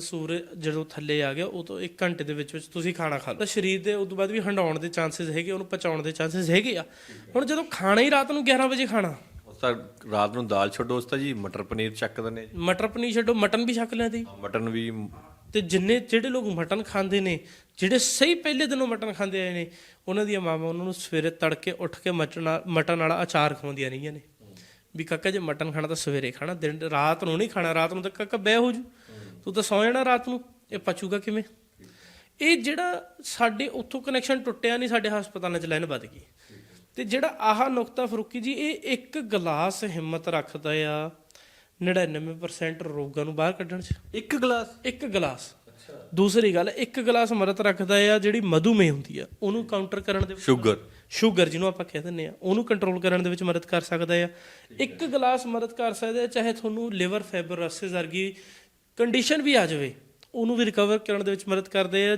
ਸੂਰਜ ਜਦੋਂ ਥੱਲੇ ਆ ਗਿਆ ਉਹ ਤੋਂ 1 ਘੰਟੇ ਦੇ ਵਿੱਚ ਵਿੱਚ ਤੁਸੀਂ ਖਾਣਾ ਖਾ ਲਓ। ਤਾਂ ਸਰੀਰ ਦੇ ਉਸ ਤੋਂ ਬਾਅਦ ਵੀ ਹੰਡਾਉਣ ਦੇ ਚਾਂਸਸ ਹੈਗੇ ਉਹਨੂੰ ਪਚਾਉਣ ਦੇ ਚਾਂਸਸ ਹੈਗੇ ਆ। ਹੁਣ ਜਦੋਂ ਖਾਣਾ ਹੀ ਰਾਤ ਨੂੰ 11 ਵਜੇ ਖਾਣਾ। ਤਾਂ ਰਾਤ ਨੂੰ ਦਾਲ ਛੱਡੋ ਉਸ ਤਾਂ ਜੀ ਮਟਰ ਪਨੀਰ ਚੱਕਦੇ ਨੇ ਜੀ। ਮਟਰ ਪਨੀਰ ਛੱਡੋ ਮਟਨ ਵੀ ਛਕ ਲੈਂਦੇ। ਮਟਨ ਵੀ ਤੇ ਜਿੰਨੇ ਜਿਹੜੇ ਲੋਕ ਮਟਨ ਖਾਂਦੇ ਨੇ ਜਿਹੜੇ ਸਹੀ ਪਹਿਲੇ ਦਿਨੋਂ ਮਟਨ ਖਾਂਦੇ ਆਏ ਨੇ ਉਹਨਾਂ ਦੀਆਂ ਮਾਵਾਂ ਉਹਨਾਂ ਨੂੰ ਸਵੇਰੇ ਤੜਕੇ ਉੱਠ ਕੇ ਮਟਨ ਮਟਨ ਵਾਲਾ ਅਚਾਰ ਖਵਾਉਂਦੀਆਂ ਰਹੀਆਂ ਨੇ। ਵੀ ਕਾਕਾ ਜੇ ਮਟਨ ਖਾਣਾ ਤਾਂ ਸਵੇਰੇ ਖਾਣਾ ਦਿਨ ਰਾਤ ਨੂੰ ਨਹੀਂ ਖਾਣਾ ਰਾਤ ਨੂੰ ਤਾਂ ਕਾਕਾ ਬਹਿ ਹੋ ਜੂ। ਤੂੰ ਤਾਂ ਸੌ ਜਾਣਾ ਰਾਤ ਨੂੰ। ਇਹ ਪਚੂਗਾ ਕਿਵੇਂ? ਇਹ ਜਿਹੜਾ ਸਾਡੇ ਉੱਥੋਂ ਕਨੈਕਸ਼ਨ ਟੁੱਟਿਆ ਨਹੀਂ ਸਾਡੇ ਹਸਪਤਾਲਾਂ 'ਚ ਲਾਈਨ ਵੱਧ ਗਈ। ਤੇ ਜਿਹੜਾ ਆਹ ਨੁਕਤਾ ਫਰੂਕੀ ਜੀ ਇਹ ਇੱਕ ਗਲਾਸ ਹਿੰਮਤ ਰੱਖਦਾ ਆ 99% ਰੋਗਾਂ ਨੂੰ ਬਾਹਰ ਕੱਢਣ 'ਚ। ਇੱਕ ਗਲਾਸ? ਇੱਕ ਗਲਾਸ। ਦੂਸਰੀ ਗੱਲ ਇੱਕ ਗਲਾਸ ਮਰਤ ਰੱਖਦਾ ਆ ਜਿਹੜੀ ਮਧੂਮੇਹ ਹੁੰਦੀ ਆ ਉਹਨੂੰ ਕਾਊਂਟਰ ਕਰਨ ਦੇ ਵਿੱਚ ਸ਼ੂਗਰ ਸ਼ੂਗਰ ਜਿਹਨੂੰ ਆਪਾਂ ਕਹਿ ਦਿੰਦੇ ਆ ਉਹਨੂੰ ਕੰਟਰੋਲ ਕਰਨ ਦੇ ਵਿੱਚ ਮਦਦ ਕਰ ਸਕਦਾ ਆ। ਇੱਕ ਗਲਾਸ ਮਦਦ ਕਰ ਸਕਦਾ ਆ, ਚਾਹੇ ਤੁਹਾਨੂੰ ਲਿਵਰ ਫਾਈਬਰੋਸਿਸ ਵਰਗੀ ਕੰਡੀਸ਼ਨ ਵੀ ਆ ਜਾਵੇ ਉਹਨੂੰ ਵੀ ਰਿਕਵਰ ਕਰਨ ਦੇ ਵਿੱਚ ਮਦਦ ਕਰਦੇ ਆ